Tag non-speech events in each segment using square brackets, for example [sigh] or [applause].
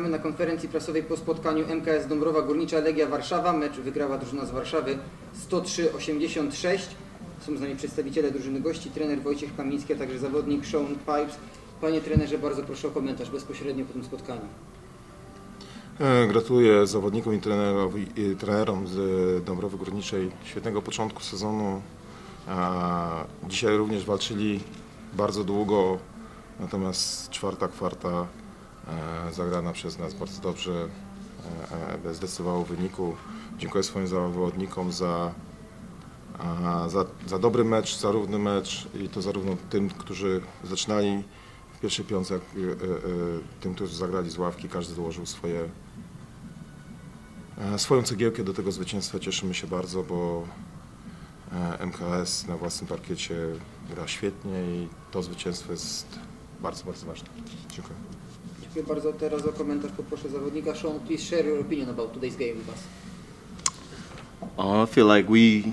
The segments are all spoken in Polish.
Witamy na konferencji prasowej po spotkaniu MKS Dąbrowa Górnicza Legia Warszawa. Mecz wygrała drużyna z Warszawy 103-86. Są z nami przedstawiciele drużyny gości, trener Wojciech Kamiński, a także zawodnik Sean Pipes. Panie trenerze, bardzo proszę o komentarz bezpośrednio po tym spotkaniu. E, Gratuluję zawodnikom i, i trenerom z Dąbrowy Górniczej świetnego początku sezonu. Dzisiaj również walczyli bardzo długo, natomiast czwarta kwarta e, zagrana przez nas bardzo dobrze e, e, zdecydowało w wyniku. Dziękuję swoim zawodnikom za, za, za dobry mecz, za równy mecz i to zarówno tym, którzy zaczynali w pierwszej piątce, jak e, e, tym, którzy zagrali z ławki. Każdy dołożył swoje, e, swoją cegiełkę do tego zwycięstwa. Cieszymy się bardzo, bo e, MKS na własnym parkiecie gra świetnie i to zwycięstwo jest bardzo, bardzo ważne. Dziękuję. Dziękuję bardzo. Teraz o komentarz poproszę zawodnika. Sean, please share your opinion about today's game with us. Uh, I feel like we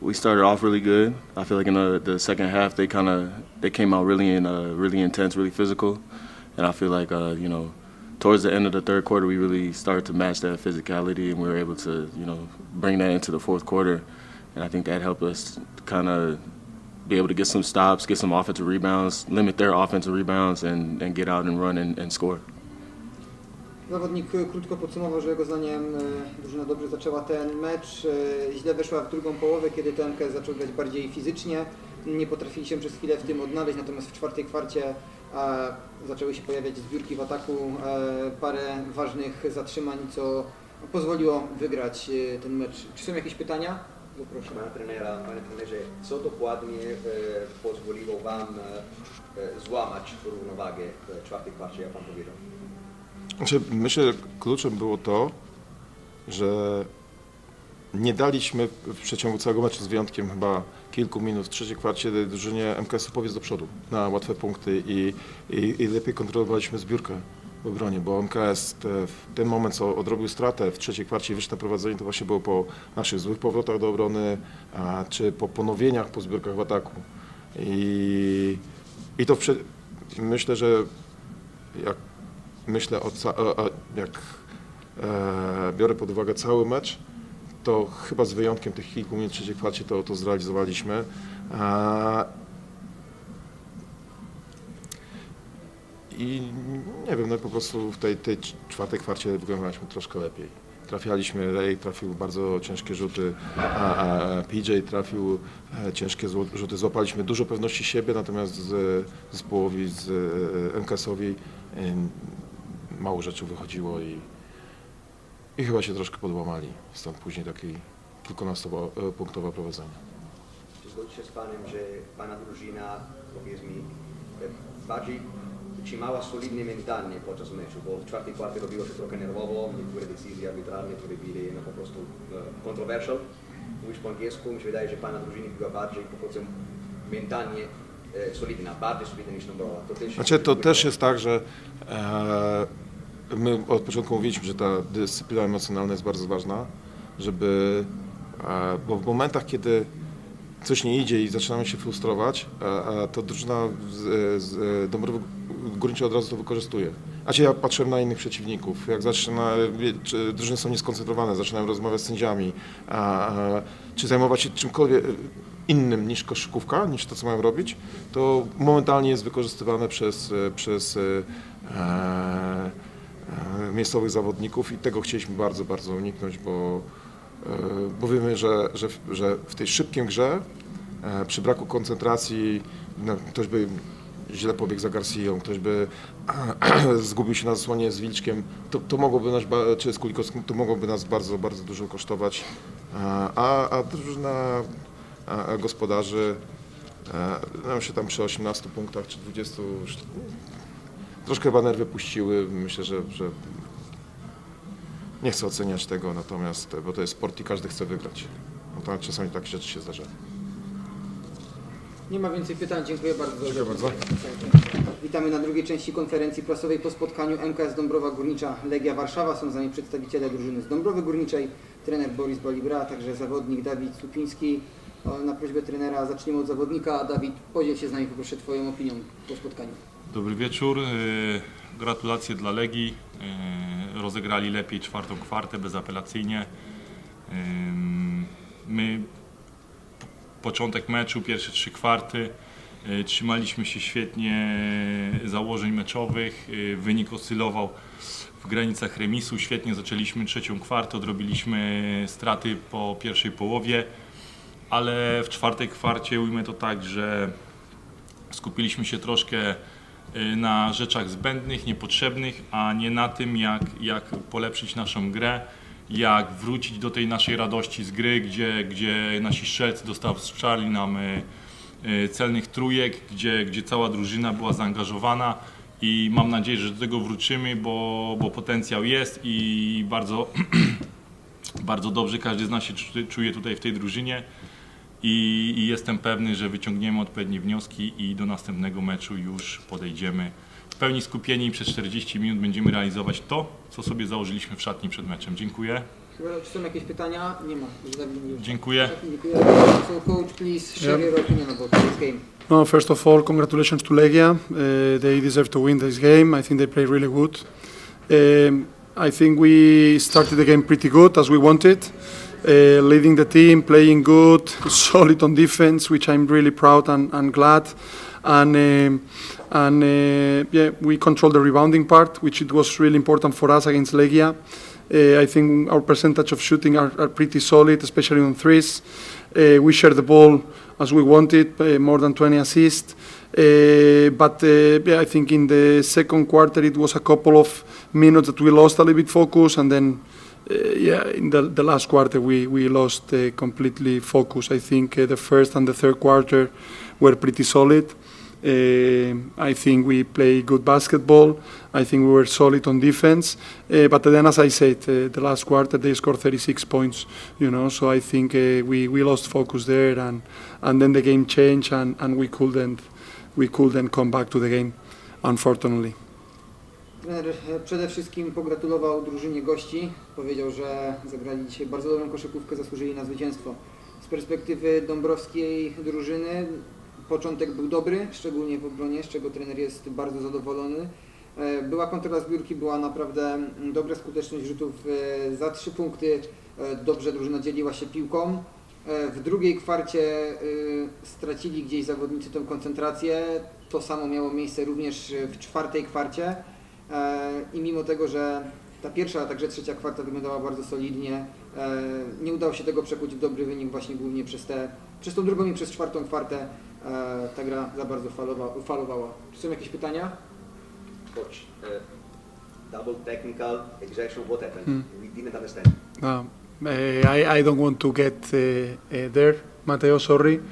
we started off really good. I feel like in the, the second half they kind of they came out really in uh, really intense, really physical, and I feel like uh, you know towards the end of the third quarter we really started to match that physicality and we were able to you know bring that into the fourth quarter, and I think that helped us kind of be able to get some stops, get some offensive rebounds, limit their offensive rebounds, and, and get out and run and, and score. Zawodnik e, krótko podsumował, że jego zdaniem e, drużyna dobrze zaczęła ten mecz. e, Źle weszła w drugą połowę, kiedy to MKS zaczął grać bardziej fizycznie. Nie potrafili się przez chwilę w tym odnaleźć, natomiast w czwartej kwarcie zaczęły się pojawiać zbiórki w ataku, parę ważnych zatrzymań, co pozwoliło wygrać ten mecz. Czy są jakieś pytania? Zaproszę. Pana trenera, panie trenerze, co dokładnie e, pozwoliło Wam e, złamać równowagę w czwartej kwarcie, jak Pan powiedział? Znaczy, myślę, że kluczem było to, że nie daliśmy w przeciągu całego meczu, z wyjątkiem chyba kilku minut w trzeciej kwarcie, drużynie MKS-u powiedz do przodu na łatwe punkty i, i, i lepiej kontrolowaliśmy zbiórkę obronie, bo MKS te, w ten moment, co odrobił stratę w trzeciej kwarcie i wyszedł na prowadzenie, to właśnie było po naszych złych powrotach do obrony, a, czy po ponowieniach po zbiórkach w ataku. I, i to myślę, że jak myślę o, ca- o jak e, biorę pod uwagę cały mecz, to chyba z wyjątkiem tych kilku minut w trzeciej kwarcie to, to zrealizowaliśmy. E, I nie wiem, no po prostu w tej, tej czwartej kwarcie wyglądaliśmy troszkę lepiej. Trafialiśmy, Ray trafił bardzo ciężkie rzuty, a, a PJ trafił e, ciężkie rzuty. Złapaliśmy dużo pewności siebie, natomiast z zespołowi, z e, MKS-owi em, mało rzeczy wychodziło i, i chyba się troszkę podłamali. Stąd później takie kilkunastopunktowe prowadzenie. Czy zgodzi się z Panem, że Pana drużyna, powiedz mi, e, bardziej trzymała solidnie mentalnie podczas meczu, bo w czwartej kwarcie robiło się trochę nerwowo, niektóre decyzje arbitralne, które były no, po prostu e, controversial. Mówisz po angielsku, mi się wydaje, że Pana drużyna była bardziej po prostu mentalnie e, solidna, bardziej solidna niż Dąbrowa. To też, Znaczy to też jest tak, że e, my od początku mówiliśmy, że ta dyscyplina emocjonalna jest bardzo ważna, żeby, e, bo w momentach, kiedy coś nie idzie i zaczynamy się frustrować, a, a to drużyna z, z Dąbrowy Górniczej od razu to wykorzystuje. Znaczy ja patrzyłem na innych przeciwników, jak zaczyna, drużyny są nieskoncentrowane, zaczynają rozmawiać z sędziami, a, a, czy zajmować się czymkolwiek innym niż koszykówka, niż to, co mają robić, to momentalnie jest wykorzystywane przez, e, przez e, e, e, miejscowych zawodników i tego chcieliśmy bardzo, bardzo uniknąć, bo, e, bo wiemy, że, że, w- że w tej szybkim grze, e, przy braku koncentracji, no, ktoś by źle pobiegł za Garcją, ktoś by [clears throat] zgubił się na zasłonie z Wilczkiem, to, to mogłoby nas, czy z Kulikowskim, to mogłoby nas bardzo, bardzo dużo kosztować, a, a drużyna gospodarzy e, nam się tam przy 18 punktach czy 20 już troszkę chyba nerwy puściły. Myślę, że, że nie chcę oceniać tego, natomiast bo to jest sport i każdy chce wygrać. No to czasami takie rzeczy się zdarzają. Nie ma więcej pytań, dziękuję bardzo. Dziękuję bardzo. Witamy na drugiej części konferencji prasowej po spotkaniu MKS Dąbrowa Górnicza Legia Warszawa. Są z nami przedstawiciele drużyny z Dąbrowy Górniczej, trener Boris Balibra, a także zawodnik Dawid Supiński. Na prośbę trenera zaczniemy od zawodnika. Dawid, podziel się z nami poproszę Twoją opinią po spotkaniu. Dobry wieczór. e, Gratulacje dla Legii. E, Rozegrali lepiej czwartą kwartę bezapelacyjnie. My początek meczu, pierwsze trzy kwarty e, trzymaliśmy się świetnie założeń meczowych. e, Wynik oscylował w granicach remisu. Świetnie zaczęliśmy trzecią kwartę, odrobiliśmy straty po pierwszej połowie, ale w czwartej kwarcie ujmę to tak, że skupiliśmy się troszkę y, na rzeczach zbędnych, niepotrzebnych, a nie na tym, jak, jak polepszyć naszą grę, jak wrócić do tej naszej radości z gry, gdzie, gdzie nasi strzelcy dostarczali nam y, y, celnych trójek, gdzie, gdzie cała drużyna była zaangażowana i mam nadzieję, że do tego wrócimy, bo, bo potencjał jest i bardzo, [clears throat] bardzo dobrze każdy z nas się czu- czuje tutaj w tej drużynie i, i jestem pewny, że wyciągniemy odpowiednie wnioski i do następnego meczu już podejdziemy pełni skupieni i przez 40 minut będziemy realizować to, co sobie założyliśmy w szatni przed meczem. Dziękuję. Chyba, czy są jakieś pytania? Nie ma. Dziękuję. Dziękuję. Dziękuję. So coach, please share your opinion about this game. No, first of all, congratulations to Legia. Uh, they deserve to win this game. I think they played really good. Um, I think we started the game pretty good as we wanted, uh, leading the team, playing good, [laughs] solid on defense, which I'm really proud and, and glad. And um, and uh, yeah, we controlled the rebounding part, which it was really important for us against Legia. Uh, I think our percentage of shooting are, are pretty solid, especially on threes. Uh, we share the ball as we wanted, uh, more than 20 assists. Uh, but uh, yeah, I think in the second quarter it was a couple of minutes that we lost a little bit focus, and then yeah, in the, the last quarter we we lost completely focus. I think the first and the third quarter were pretty solid. Uh, I think we play good basketball. I think we were solid on defense. Uh, but then, as I said, uh, the last quarter they scored 36 points. You know, so I think we, we lost focus there, and and then the game changed, and, and we couldn't we couldn't come back to the game, unfortunately. Trener e, przede wszystkim pogratulował drużynie gości. Powiedział, że zagrali dzisiaj bardzo dobrą koszykówkę, zasłużyli na zwycięstwo. Z perspektywy dąbrowskiej drużyny początek był dobry, szczególnie w obronie, z czego trener jest bardzo zadowolony. E, Była kontrola zbiórki, była naprawdę mm, dobra skuteczność rzutów e, za trzy punkty. E, Dobrze drużyna dzieliła się piłką. W drugiej kwarcie stracili gdzieś zawodnicy tę koncentrację. To samo miało miejsce również w czwartej kwarcie. I mimo tego, że ta pierwsza, a także trzecia kwarta wyglądała bardzo solidnie, nie udało się tego przekuć w dobry wynik właśnie głównie przez, te, przez tą drugą i przez czwartą kwartę. E, Ta gra za bardzo falowa, falowała. Czy są jakieś pytania? Coach, uh, double technical extraction, what happened? Hmm. We didn't understand. Um, uh, I, I don't want to get uh, uh, there, Mateo. Sorry, uh,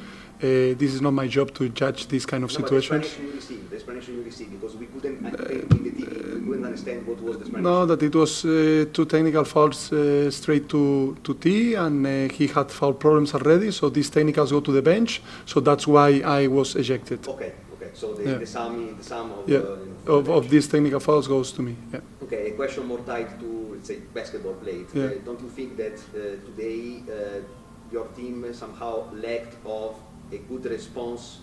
this is not my job to judge these kind of No, but the explanation you received, the explanation you received, because we couldn't, I think in the TV, we couldn't understand what was the. No, that it was uh, two technical fouls uh, straight to, to T, and uh, he had foul problems already, so these technicals go to the bench, so that's why I was ejected. Okay, okay, so the, Yeah. the sum, the sum of, Yeah, uh, you know, of, of these technical fouls goes to me. Yeah. Okay, a question more tied to, let's say, basketball played. Yeah. Uh, don't you think that uh, today uh, your team somehow lacked of a good response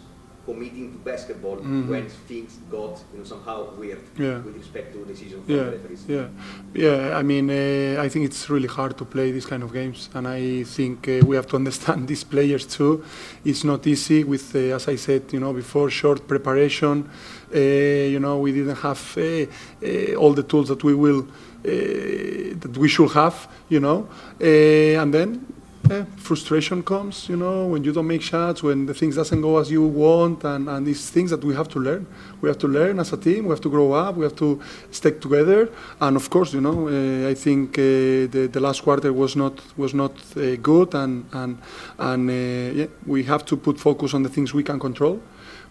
committing to basketball Mhm. when things got, you know, somehow weird Yeah. with respect to decisions from Yeah, the referees? yeah, yeah. I mean, uh, I think it's really hard to play these kind of games, and I think uh, we have to understand [laughs] these players too. It's not easy with, uh, as I said, you know, before short preparation. Uh, you know, we didn't have uh, uh, all the tools that we will uh, that we should have. You know, uh, and then frustration comes, you know, when you don't make shots, when the things doesn't go as you want, and, and these things that we have to learn. We have to learn as a team. We have to grow up. We have to stick together. And of course, you know, uh, I think uh, the, the last quarter was not was not uh, good, and and and yeah, we have to put focus on the things we can control.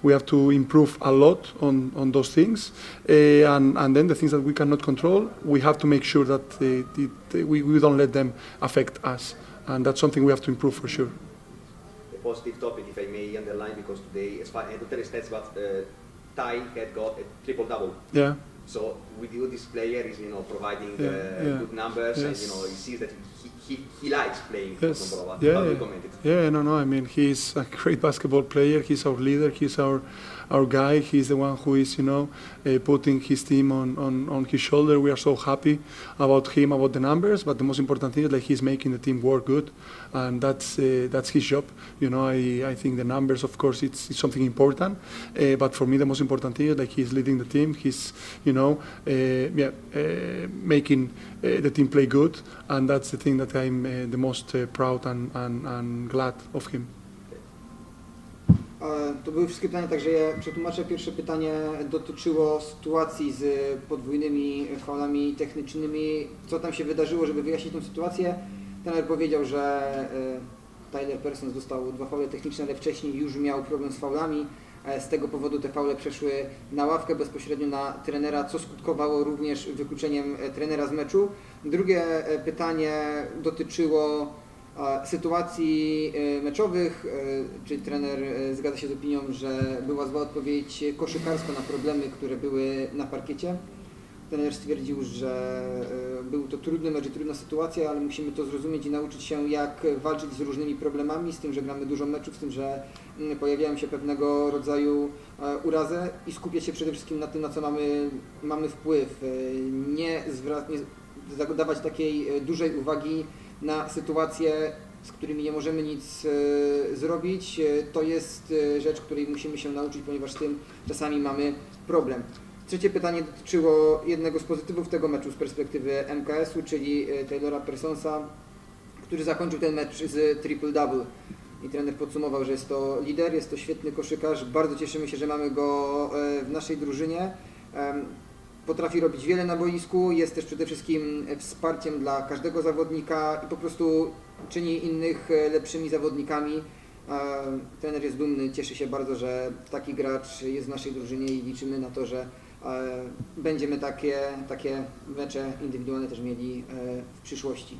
We have to improve a lot on, on those things, uh, and, and then the things that we cannot control, we have to make sure that uh, it, we, we don't let them affect us, and that's something we have to improve for sure. A positive topic, if I may underline, because today, as far as I don't tell you stats, but uh, Ty had got a triple double. Yeah, So with you, this player is you know providing Yeah, uh, yeah. good numbers, and you know he sees that he, he, he likes playing for Yes. Dombrova. Yeah, How do you yeah. comment it? Yeah, no, no. I mean, he's a great basketball player. He's our leader. He's our our guy. He's the one who is, you know, uh, putting his team on, on, on his shoulder. We are so happy about him, about the numbers. But the most important thing is like he's making the team work good, and that's uh, that's his job. You know, I, I think the numbers, of course, it's, it's something important. Uh, but for me, the most important thing is like he's leading the team. He's, you know, uh, yeah, uh, making uh, the team play good, and that's the thing that I'm uh, the most uh, proud and, and, and glad of him. E, To były wszystkie pytania, także ja przetłumaczę. Pierwsze pytanie dotyczyło sytuacji z podwójnymi faulami technicznymi. Co tam się wydarzyło, żeby wyjaśnić tę sytuację? Trener powiedział, że e, Tyler Persons dostał dwa faule techniczne, ale wcześniej już miał problem z faulami. Z tego powodu te faule przeszły na ławkę bezpośrednio na trenera, co skutkowało również wykluczeniem e, trenera z meczu. Drugie e, pytanie dotyczyło e, sytuacji meczowych. Czy trener zgadza się z opinią, że była zła odpowiedź koszykarska na problemy, które były na parkiecie? Trener stwierdził, że e, był to trudny mecz trudna sytuacja, ale musimy to zrozumieć i nauczyć się, jak walczyć z różnymi problemami, z tym, że gramy dużo meczów, z tym, że mm, pojawiają się pewnego rodzaju e, urazy i skupiać się przede wszystkim na tym, na co mamy, mamy wpływ. E, Nie, zwra- nie zadawać takiej dużej uwagi na sytuacje, z którymi nie możemy nic zrobić. To jest rzecz, której musimy się nauczyć, ponieważ z tym czasami mamy problem. Trzecie pytanie dotyczyło jednego z pozytywów tego meczu z perspektywy MKS-u, czyli e, Taylora Personsa, który zakończył ten mecz z triple-double. I trener podsumował, że jest to lider, jest to świetny koszykarz. Bardzo cieszymy się, że mamy go e, w naszej drużynie. Potrafi robić wiele na boisku, jest też przede wszystkim wsparciem dla każdego zawodnika i po prostu czyni innych e, lepszymi zawodnikami. Trener jest dumny, cieszy się bardzo, że taki gracz jest w naszej drużynie i liczymy na to, że będziemy takie, takie mecze indywidualne też mieli e, w przyszłości.